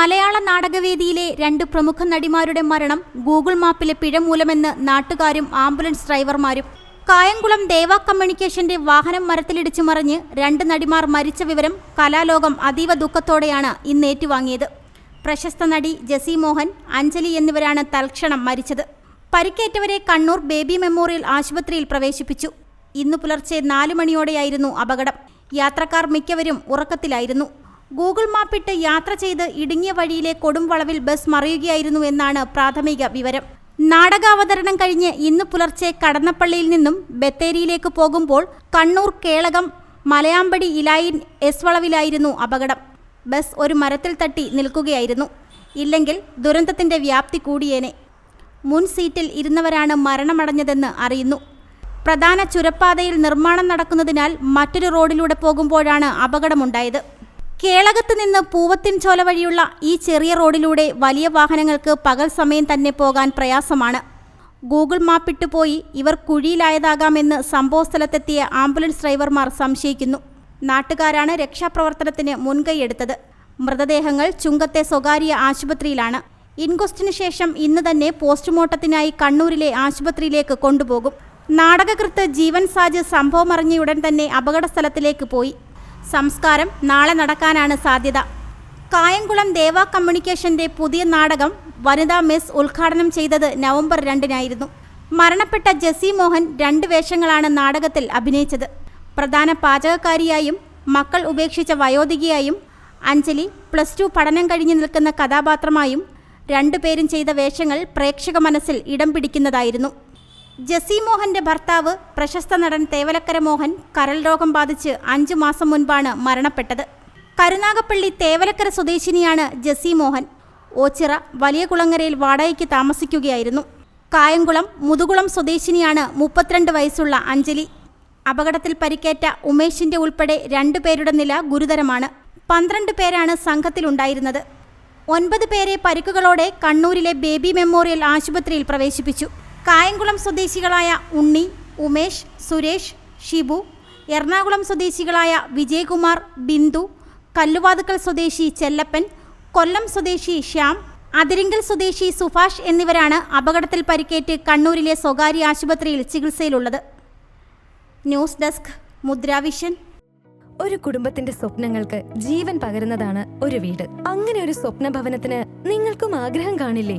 മലയാള നാടകവേദിയിലെ രണ്ട് പ്രമുഖ നടിമാരുടെ മരണം ഗൂഗിൾ മാപ്പിലെ പിഴ മൂലമെന്ന് നാട്ടുകാരും ആംബുലൻസ് ഡ്രൈവർമാരും കായംകുളം ദേവ കമ്മ്യൂണിക്കേഷന്റെ വാഹനം മരത്തിലിടിച്ചു മറിഞ്ഞ് രണ്ട് നടിമാർ മരിച്ച വിവരം കലാലോകം അതീവ ദുഃഖത്തോടെയാണ് ഇന്ന് ഏറ്റുവാങ്ങിയത്. പ്രശസ്ത നടി ജസി മോഹൻ അഞ്ജലി എന്നിവരാണ് തൽക്ഷണം മരിച്ചത്. പരിക്കേറ്റവരെ കണ്ണൂർ ബേബി മെമ്മോറിയൽ ആശുപത്രിയിൽ പ്രവേശിപ്പിച്ചു. ഇന്നു പുലർച്ചെ നാലു മണിയോടെയായിരുന്നു അപകടം. യാത്രക്കാർ മിക്കവരും ഉറക്കത്തിലായിരുന്നു. ഗൂഗിൾ മാപ്പിട്ട് യാത്ര ചെയ്ത് ഇടുങ്ങിയ വഴിയിലെ കൊടുംവളവിൽ ബസ് മറിയുകയായിരുന്നു എന്നാണ് പ്രാഥമിക വിവരം. നാടകാവതരണം കഴിഞ്ഞ് ഇന്ന് പുലർച്ചെ കടന്നപ്പള്ളിയിൽ നിന്നും ബത്തേരിയിലേക്ക് പോകുമ്പോൾ കണ്ണൂർ കേളകം മലയാമ്പടി ഇലായിൻ എസ് വളവിലായിരുന്നു അപകടം. ബസ് ഒരു മരത്തിൽ തട്ടി നിൽക്കുകയായിരുന്നു. ഇല്ലെങ്കിൽ ദുരന്തത്തിന്റെ വ്യാപ്തി കൂടിയേനെ. മുൻ സീറ്റിൽ ഇരുന്നവരാണ് മരണമടഞ്ഞതെന്ന് അറിയുന്നു. പ്രധാന ചുരപ്പാതയിൽ നിർമ്മാണം നടക്കുന്നതിനാൽ മറ്റൊരു റോഡിലൂടെ പോകുമ്പോഴാണ് അപകടമുണ്ടായത്. കേളകത്ത് നിന്ന് പൂവത്തിൻ ചോല വഴിയുള്ള ഈ ചെറിയ റോഡിലൂടെ വലിയ വാഹനങ്ങൾക്ക് പകൽ സമയം തന്നെ പോകാൻ പ്രയാസമാണ്. ഗൂഗിൾ മാപ്പിട്ട് പോയി ഇവർ കുഴിയിലായതാകാമെന്ന് സംഭവസ്ഥലത്തെത്തിയ ആംബുലൻസ് ഡ്രൈവർമാർ സംശയിക്കുന്നു. നാട്ടുകാരാണ് രക്ഷാപ്രവർത്തനത്തിന് മുൻകൈയെടുത്തത് മൃതദേഹങ്ങൾ ചുങ്കത്തെ സ്വകാര്യ ആശുപത്രിയിലാണ്. ഇൻക്വസ്റ്റിനു ശേഷം ഇന്ന് തന്നെ പോസ്റ്റ്മോർട്ടത്തിനായി കണ്ണൂരിലെ ആശുപത്രിയിലേക്ക് കൊണ്ടുപോകും. നാടകകൃത്ത് ജീവൻ സാജ് സംഭവമറിഞ്ഞയുടൻ തന്നെ അപകടസ്ഥലത്തിലേക്ക് പോയി. സംസ്കാരം നാളെ നടക്കാനാണ് സാധ്യത. കായംകുളം ദേവ കമ്മ്യൂണിക്കേഷന്റെ പുതിയ നാടകം വനിതാ മെസ് ഉദ്ഘാടനം ചെയ്തത് നവംബർ രണ്ടിനായിരുന്നു. മരണപ്പെട്ട ജസി മോഹൻ രണ്ട് വേഷങ്ങളാണ് നാടകത്തിൽ അഭിനയിച്ചത്. പ്രധാന പാചകക്കാരിയായും മക്കൾ ഉപേക്ഷിച്ച വയോധികയായും അഞ്ജലി പ്ലസ് ടു പഠനം കഴിഞ്ഞു നിൽക്കുന്ന കഥാപാത്രമായും രണ്ടുപേരും ചെയ്ത വേഷങ്ങൾ പ്രേക്ഷക മനസ്സിൽ ഇടം പിടിക്കുന്നതായിരുന്നു. ജസി മോഹന്റെ ഭർത്താവ് പ്രശസ്ത നടൻ തേവലക്കര മോഹൻ കരൾ രോഗം ബാധിച്ച് അഞ്ചു മാസം മുൻപാണ് മരണപ്പെട്ടത്. കരുനാഗപ്പള്ളി തേവലക്കര സ്വദേശിനിയാണ് ജസി മോഹൻ. ഓച്ചിറ വലിയ കുളങ്ങരയിൽ വാടകയ്ക്ക് താമസിക്കുകയായിരുന്നു. കായംകുളം മുതുകുളം സ്വദേശിനിയാണ് മുപ്പത്തിരണ്ട് വയസ്സുള്ള അഞ്ജലി. അപകടത്തിൽ പരിക്കേറ്റ ഉമേഷിന്റെ ഉൾപ്പെടെ രണ്ടു പേരുടെ നില ഗുരുതരമാണ്. പന്ത്രണ്ട് പേരാണ് സംഘത്തിലുണ്ടായിരുന്നത്. ഒൻപത് പേരെ പരിക്കുകളോടെ കണ്ണൂരിലെ ബേബി മെമ്മോറിയൽ ആശുപത്രിയിൽ പ്രവേശിപ്പിച്ചു. കായംകുളം സ്വദേശികളായ ഉണ്ണി ഉമേഷ് സുരേഷ് ഷിബു എറണാകുളം സ്വദേശികളായ വിജയകുമാർ ബിന്ദു കല്ലുവാതുക്കൽ സ്വദേശി ചെല്ലപ്പൻ കൊല്ലം സ്വദേശി ശ്യാം അതിരിങ്കൽ സ്വദേശി സുഭാഷ് എന്നിവരാണ് അപകടത്തിൽ പരിക്കേറ്റ് കണ്ണൂരിലെ സ്വകാര്യ ആശുപത്രിയിൽ ചികിത്സയിലുള്ളത്. ന്യൂസ് ഡെസ്ക് മുദ്രാവിഷൻ ഒരു കുടുംബത്തിന്റെ സ്വപ്നങ്ങൾക്ക് ജീവൻ പകരുന്നതാണ് ഒരു വീട്. അങ്ങനെ ഒരു സ്വപ്ന ഭവനത്തിന് നിങ്ങൾക്കും ആഗ്രഹം കാണില്ലേ?